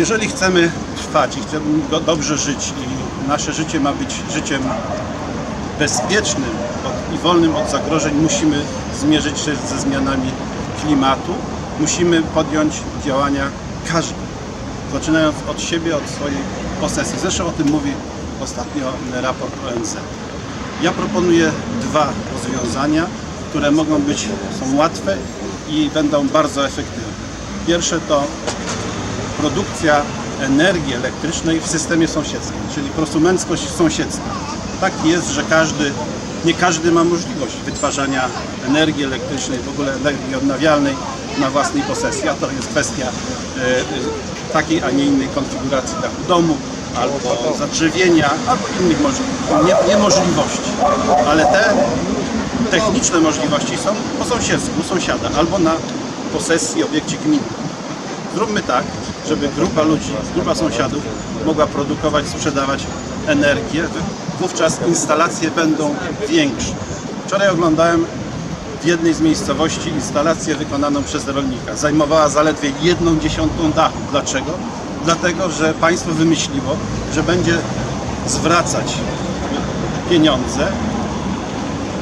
Jeżeli chcemy trwać i chcemy dobrze żyć i nasze życie ma być życiem bezpiecznym i wolnym od zagrożeń, musimy zmierzyć się ze zmianami klimatu. Musimy podjąć działania każdy, zaczynając od siebie, od swojej posesji. Zresztą o tym mówi ostatnio raport ONZ. Ja proponuję dwa rozwiązania, które mogą być, są łatwe i będą bardzo efektywne. Pierwsze to produkcja energii elektrycznej w systemie sąsiedzkim, czyli prosumenckość sąsiedzka. Tak jest, że każdy, nie każdy ma możliwość wytwarzania energii elektrycznej, w ogóle energii odnawialnej na własnej posesji, a to jest kwestia e, e, takiej, a nie innej konfiguracji dachu domu, albo zadrzewienia, albo innych możli- nie, niemożliwości. Ale te techniczne możliwości są po sąsiedzku, sąsiada, albo na posesji, obiekcie gminy. Zróbmy tak, żeby grupa ludzi, grupa sąsiadów mogła produkować, sprzedawać energię. Wówczas instalacje będą większe. Wczoraj oglądałem w jednej z miejscowości instalację wykonaną przez rolnika. Zajmowała zaledwie jedną dziesiątą dachu. Dlaczego? Dlatego, że państwo wymyśliło, że będzie zwracać pieniądze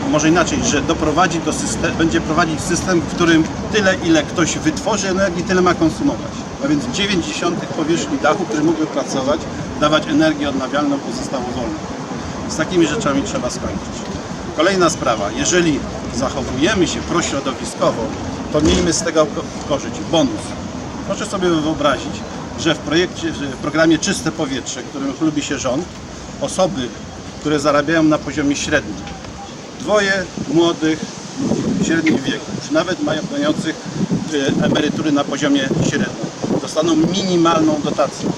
może inaczej, że doprowadzi do systemu, będzie prowadzić system, w którym tyle, ile ktoś wytworzy energii, tyle ma konsumować. A więc 90 powierzchni dachu, które mógłby pracować, dawać energię odnawialną, pozostało wolne. Z takimi rzeczami trzeba skończyć. Kolejna sprawa, jeżeli zachowujemy się prośrodowiskowo, to miejmy z tego ko- korzyść, bonus. Proszę sobie wyobrazić, że w projekcie, w programie Czyste Powietrze, którym chlubi się rząd, osoby, które zarabiają na poziomie średnim, dwoje młodych ludzi w średnim wieku, czy nawet mają- mających e, emerytury na poziomie średnim, dostaną minimalną dotację,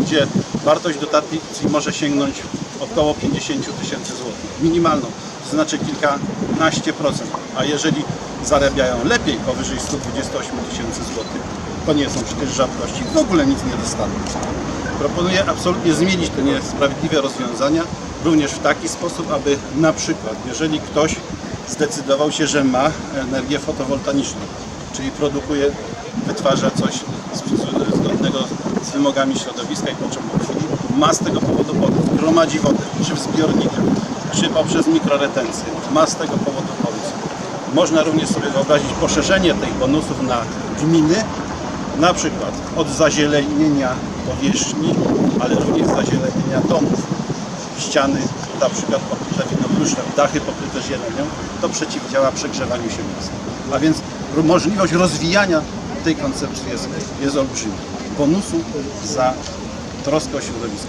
gdzie wartość dotacji może sięgnąć około 50 tysięcy złotych. Minimalną, to znaczy kilkanaście procent. A jeżeli zarabiają lepiej, powyżej 128 tysięcy złotych, to nie są przecież rzadkości, w ogóle nic nie dostaną. Proponuję absolutnie zmienić te niesprawiedliwe rozwiązania również w taki sposób, aby na przykład, jeżeli ktoś zdecydował się, że ma energię fotowoltaiczną, czyli produkuje, wytwarza coś zgodnego z wymogami środowiska i potrzebą chwili, ma z tego powodu pomysł, gromadzi wodę, czy w zbiornikach, czy poprzez mikroretencję, ma z tego powodu pomysł. Można również sobie wyobrazić poszerzenie tych bonusów na gminy, na przykład od zazielenienia powierzchni, ale również zazielenienia domów. Ściany na przykład pokryte winogrószem, dachy pokryte zielenią, to przeciwdziała przegrzewaniu się miasta. A więc możliwość rozwijania tej koncepcji jest, jest olbrzymia. Bonusu za troskę o środowisko.